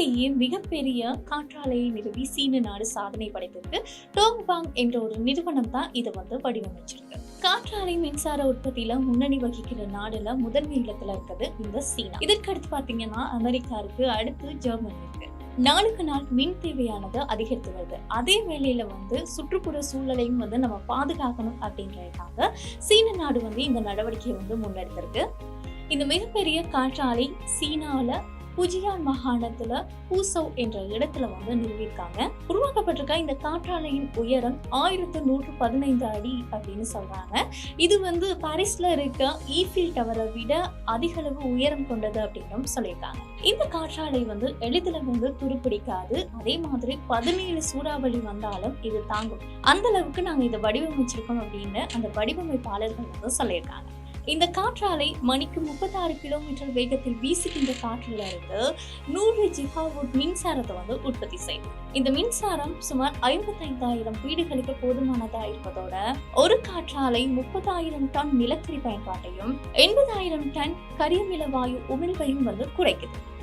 உலகிலேயே மிகப்பெரிய காற்றாலையை நிறுவி சீன நாடு சாதனை படைத்திருக்கு. டோங்பாங் என்ற ஒரு நிறுவனம் தான் இதை வந்து வடிவமைச்சிருக்கு. காற்றாலை மின்சார உற்பத்தியில முன்னணி வகிக்கிற நாடுல முதன்மை இடத்துல இருக்குது இந்த சீனா. இதற்கடுத்து பாத்தீங்கன்னா அமெரிக்கா இருக்கு அடுத்து ஜெர்மனி இருக்கு நாளுக்கு நாள் மின் தேவையானது அதிகரித்து வருது. அதே வேளையில வந்து சுற்றுப்புற சூழலையும் வந்து நம்ம பாதுகாக்கணும் அப்படின்றதுக்காக சீன நாடு வந்து இந்த நடவடிக்கையை வந்து முன்னெடுத்திருக்கு. இந்த மிகப்பெரிய காற்றாலை சீனால புஜியான் மாகாணத்துல பூசௌ என்ற இடத்துல வந்து நிறுவியிருக்காங்க. உருவாக்கப்பட்டிருக்க இந்த காற்றாலையின் உயரம் ஆயிரத்து நூற்று பதினைந்து அடி அப்படின்னு சொல்றாங்க. இது வந்து பாரிஸ்ல இருக்க ஈஃபில் டவரை விட அதிக அளவு உயரம் கொண்டது அப்படின்னும் சொல்லியிருக்காங்க. இந்த காற்றாலை வந்து எளிதில் வந்து துருப்பிடிக்காது. அதே மாதிரி பதினேழு சூறாவளி வந்தாலும் இது தாங்கும். அந்த அளவுக்கு நாங்க இதை வடிவமைச்சிருக்கோம் அப்படின்னு அந்த வடிவமைப்பாளர்கள் வந்து சொல்லியிருக்காங்க. இந்த காற்றாலை மணிக்கு முப்பத்தாறு கிலோமீட்டர் வேகத்தில் வீசுகின்ற காற்றில் இருந்து நூறு ஜிகாவுட் மின்சாரத்தை வந்து உற்பத்தி செய்யும். இந்த மின்சாரம் சுமார் ஐம்பத்தைந்தாயிரம் வீடுகளுக்கு போதுமானதா இருப்பதோட ஒரு காற்றாலை முப்பதாயிரம் டன் நிலக்கரி பயன்பாட்டையும் எண்பதாயிரம் டன் கரியமில வாயு உமிழ்வையும் வந்து குறைக்குது.